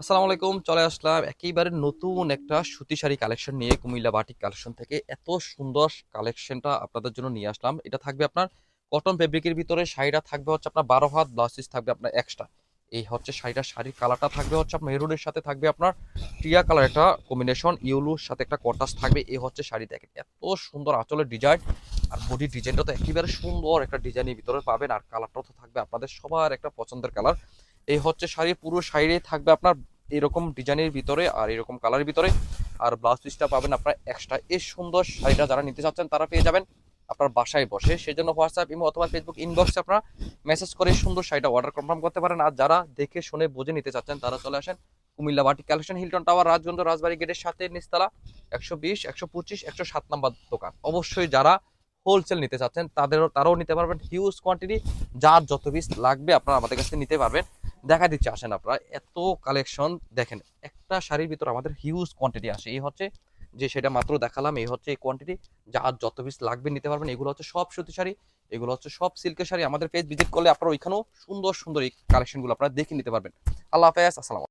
আসসালামু আলাইকুম, চলে আসলাম একেবারে নতুন একটা সুতি শাড়ি কালেকশন নিয়ে কুমিল্লা বাটিক কালেকশন থেকে। এত সুন্দর কালেকশনটা আপনাদের জন্য নিয়ে আসলাম। এটা থাকবে আপনার কটন ফেব্রিকের ভিতরে, শাড়িটা থাকবে হচ্ছে আপনার বারো হাত ব্লাউজ থাকবে আপনার এক্সট্রা এই হচ্ছে শাড়িটা শাড়ির কালারটা থাকবে হচ্ছে আপনার মেরুনের সাথে থাকবে আপনার টিয়া কালার একটা কম্বিনেশন ইউলুর সাথে একটা কটাস থাকবে। এই হচ্ছে শাড়ি দেখেন, এত সুন্দর আঁচলের ডিজাইন আর বডি ডিজাইনটা তো একেবারে সুন্দর একটা ডিজাইনের ভিতরে পাবেন। আর কালারটাও তো থাকবে আপনাদের সবার একটা পছন্দের কালার এই হচ্ছে শাড়ি, পুরো শাড়ি থাকবে আপনার এরকম ডিজাইনের ভিতরে আর এরকম কালারের ভিতরে। আর ব্লাউজ পিসটা পাবেন আপনার এক্সট্রা এই সুন্দর শাড়িটা যারা নিতে চাচ্ছেন, তারা পেয়ে যাবেন আপনার বাসায় বসে। সেজন্য হোয়াটসঅ্যাপ ইমো অথবা ফেসবুক ইনবক্সে আপনারা মেসেজ করে সুন্দর শাড়িটা অর্ডার কনফার্ম করতে পারেন। আর যারা দেখে শুনে বুঝে নিতে চাচ্ছেন, তারা চলে আসেন কুমিল্লা বাটি collection Hilton tower Rajganj, Rajbari গেটের সাথে নিচতলা, একশো বিশ, একশো পঁচিশ, একশো সাত নাম্বার দোকান। অবশ্যই যারা হোলসেল নিতে চাচ্ছেন, তাদেরও, তারাও নিতে পারবেন। হিউজ কোয়ান্টিটি যার যত পিস লাগবে আপনারা আমাদের কাছে নিতে পারবেন। দেখা দিচ্ছে আসেন আপনারা এত কালেকশন দেখেন, একটা শাড়ির ভিতর আমাদের হিউজ কোয়ান্টিটি আসে। এই হচ্ছে যে সেটা মাত্র দেখালাম, এই হচ্ছে এই কোয়ান্টিটি যা আর যত পিস লাগবে নিতে পারবেন। এগুলো হচ্ছে সব সুতি শাড়ি, এগুলো হচ্ছে সব সিল্কের শাড়ি। আমাদের পেজ ভিজিট করলে আপনারা ওইখানেও সুন্দর সুন্দর এই কালেকশনগুলো আপনারা দেখে নিতে পারবেন। আল্লাহ হাফেজ, আসসালাম